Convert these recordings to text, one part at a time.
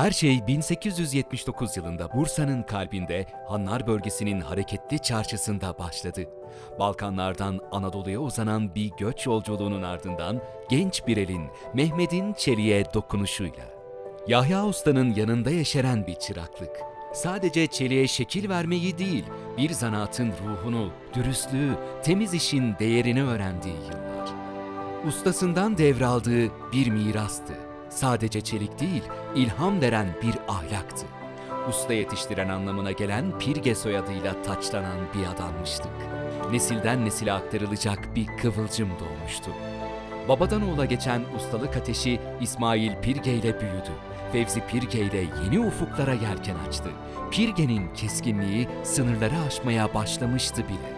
Her şey 1879 yılında Bursa'nın kalbinde Hanlar bölgesinin hareketli çarşısında başladı. Balkanlardan Anadolu'ya uzanan bir göç yolculuğunun ardından genç bir elin Mehmet'in çeliğe dokunuşuyla. Yahya Usta'nın yanında yeşeren bir çıraklık. Sadece çeliğe şekil vermeyi değil, bir zanaatın ruhunu, dürüstlüğü, temiz işin değerini öğrendiği yıllar. Ustasından devraldığı bir mirastı. Sadece çelik değil, ilham veren bir ahlaktı. Usta yetiştiren anlamına gelen Pirge soyadıyla taçlanan bir adanmıştık. Nesilden nesile aktarılacak bir kıvılcım doğmuştu. Babadan oğula geçen ustalık ateşi İsmail Pirge ile büyüdü. Fevzi Pirge ile yeni ufuklara yelken açtı. Pirge'nin keskinliği sınırları aşmaya başlamıştı bile.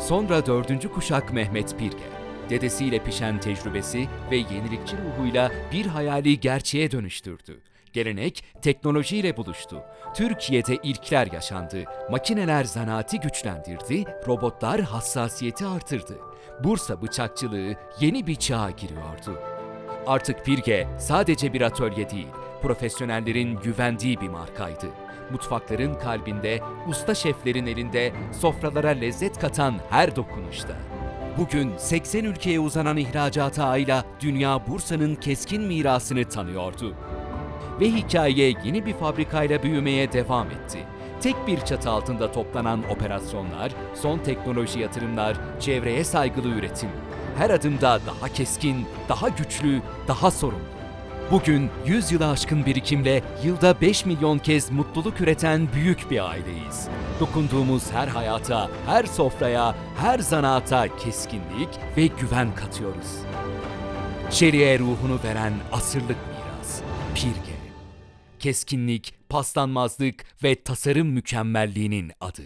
Sonra dördüncü kuşak Mehmet Pirge. Dedesiyle pişen tecrübesi ve yenilikçi ruhuyla bir hayali gerçeğe dönüştürdü. Gelenek teknolojiyle buluştu. Türkiye'de ilkler yaşandı. Makineler zanaati güçlendirdi, robotlar hassasiyeti artırdı. Bursa bıçakçılığı yeni bir çağa giriyordu. Artık Pirge sadece bir atölye değil, profesyonellerin güvendiği bir markaydı. Mutfakların kalbinde, usta şeflerin elinde, sofralara lezzet katan her dokunuşta. Bugün 80 ülkeye uzanan ihracat ağıyla dünya Bursa'nın keskin mirasını tanıyordu. Ve hikaye yeni bir fabrikayla büyümeye devam etti. Tek bir çatı altında toplanan operasyonlar, son teknoloji yatırımlar, çevreye saygılı üretim. Her adımda daha keskin, daha güçlü, daha sorumlu. Bugün 100 yılı aşkın birikimle yılda 5 milyon kez mutluluk üreten büyük bir aileyiz. Dokunduğumuz her hayata, her sofraya, her zanaata keskinlik ve güven katıyoruz. Çeliğe ruhunu veren asırlık miras. Pirge. Keskinlik, paslanmazlık ve tasarım mükemmelliğinin adı.